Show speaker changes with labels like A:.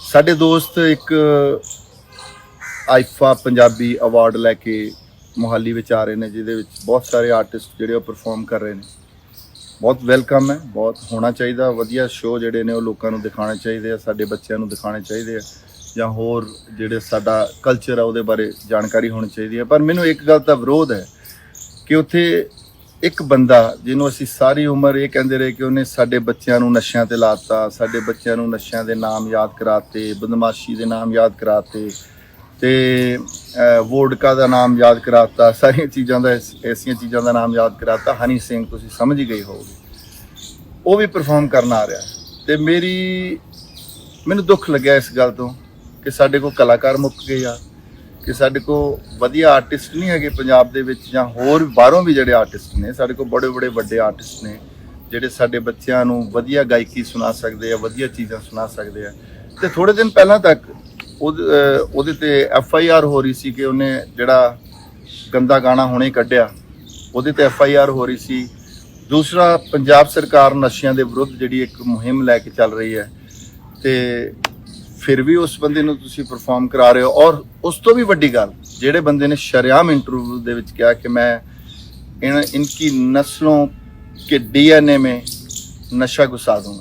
A: ਸਾਡੇ ਦੋਸਤ ਇੱਕ ਆਈਫਾ ਪੰਜਾਬੀ ਅਵਾਰਡ ਲੈ ਕੇ ਮੁਹਾਲੀ ਵਿੱਚ ਆ ਰਹੇ ਨੇ, ਜਿਹਦੇ ਵਿੱਚ ਬਹੁਤ ਸਾਰੇ ਆਰਟਿਸਟ ਜਿਹੜੇ ਉਹ ਪਰਫਾਰਮ ਕਰ ਰਹੇ ਨੇ। ਬਹੁਤ ਵੈਲਕਮ ਹੈ, ਬਹੁਤ ਹੋਣਾ ਚਾਹੀਦਾ, ਵਧੀਆ ਸ਼ੋਅ ਜਿਹੜੇ ਨੇ ਉਹ ਲੋਕਾਂ ਨੂੰ ਦਿਖਾਉਣੇ ਚਾਹੀਦੇ ਆ, ਸਾਡੇ ਬੱਚਿਆਂ ਨੂੰ ਦਿਖਾਉਣੇ ਚਾਹੀਦੇ ਆ, ਜਾਂ ਹੋਰ ਜਿਹੜੇ ਸਾਡਾ ਕਲਚਰ ਆ ਉਹਦੇ ਬਾਰੇ ਜਾਣਕਾਰੀ ਹੋਣੀ ਚਾਹੀਦੀ ਹੈ। ਪਰ ਮੈਨੂੰ ਇੱਕ ਗੱਲ ਦਾ ਵਿਰੋਧ ਹੈ ਕਿ ਉੱਥੇ ਇੱਕ ਬੰਦਾ ਜਿਹਨੂੰ ਅਸੀਂ ਸਾਰੀ ਉਮਰ ਇਹ ਕਹਿੰਦੇ ਰਹੇ ਕਿ ਉਹਨੇ ਸਾਡੇ ਬੱਚਿਆਂ ਨੂੰ ਨਸ਼ਿਆਂ ਤੇ ਲਾਤਾ, ਸਾਡੇ ਬੱਚਿਆਂ ਨੂੰ ਨਸ਼ਿਆਂ ਦੇ ਨਾਮ ਯਾਦ ਕਰਾਤੇ, ਬਦਮਾਸ਼ੀ ਦੇ ਨਾਮ ਯਾਦ ਕਰਾਤੇ ਤੇ ਵੋਡਕਾ ਦਾ ਨਾਮ ਯਾਦ ਕਰਾਤਾ, ਸਾਰੀਆਂ ਚੀਜ਼ਾਂ ਦਾ ਐਸ- ਐਸੀਆਂ ਚੀਜ਼ਾਂ ਦਾ ਨਾਮ ਯਾਦ ਕਰਾਤਾ। ਹਨੀ ਸਿੰਘ, ਤੁਸੀਂ ਸਮਝ ਹੀ ਗਏ ਹੋਵੋਗੇ। ਉਹ ਵੀ ਪਰਫਾਰਮ ਕਰਨ ਆ ਰਿਹਾ। ਤੇ ਮੇਰੀ, ਮੈਨੂੰ ਦੁੱਖ ਲੱਗਿਆ ਇਸ ਗੱਲ ਤੋਂ ਕਿ ਸਾਡੇ ਕੋਲ ਕਲਾਕਾਰ ਮੁੱਕ ਗਏ ਆ। ਕਿ ਸਾਡੇ ਕੋਲ ਵਧੀਆ ਆਰਟਿਸਟ ਨਹੀਂ ਹੈਗੇ ਪੰਜਾਬ ਦੇ ਵਿੱਚ ਜਾਂ ਹੋਰ ਬਾਹਰੋਂ ਵੀ ਜਿਹੜੇ ਆਰਟਿਸਟ ਨੇ, ਸਾਡੇ ਕੋਲ ਬੜੇ ਬੜੇ ਵੱਡੇ ਆਰਟਿਸਟ ਨੇ, ਜਿਹੜੇ ਸਾਡੇ ਬੱਚਿਆਂ ਨੂੰ ਵਧੀਆ ਗਾਇਕੀ ਸੁਣਾ ਸਕਦੇ ਆ, ਵਧੀਆ ਚੀਜ਼ਾਂ ਸੁਣਾ ਸਕਦੇ ਆ। ਤੇ ਥੋੜੇ ਦਿਨ ਪਹਿਲਾਂ ਤੱਕ ਉਹਦੇ ਤੇ ਐਫ ਆਈ ਆਰ ਹੋ ਰਹੀ ਸੀ ਕਿ ਉਹਨੇ ਜਿਹੜਾ ਗੰਦਾ ਗਾਣਾ ਹੁਣੇ ਕੱਢਿਆ, ਉਹਦੇ ਤੇ ਐਫ ਆਈ ਆਰ ਹੋ ਰਹੀ ਸੀ। ਦੂਸਰਾ ਪੰਜਾਬ ਸਰਕਾਰ ਨਸ਼ਿਆਂ ਦੇ ਵਿਰੁੱਧ ਜਿਹੜੀ ਇੱਕ ਮੁਹਿੰਮ ਲੈ ਕੇ ਚੱਲ ਰਹੀ ਹੈ, ਤੇ ਫਿਰ ਵੀ ਉਸ ਬੰਦੇ ਨੂੰ ਤੁਸੀਂ ਪਰਫਾਰਮ ਕਰਾ ਰਹੇ ਹੋ ਔਰ ਉਸ ਤੋਂ ਵੀ ਵੱਡੀ ਗੱਲ ਜਿਹੜੇ ਬੰਦੇ ਨੇ ਸ਼ਰਿਆਮ ਇੰਟਰਵਿਊ ਦੇ ਵਿੱਚ ਕਿਹਾ ਕਿ ਮੈਂ इन इनकी नस्लों के डीएनए में नशा घुसा दूंगा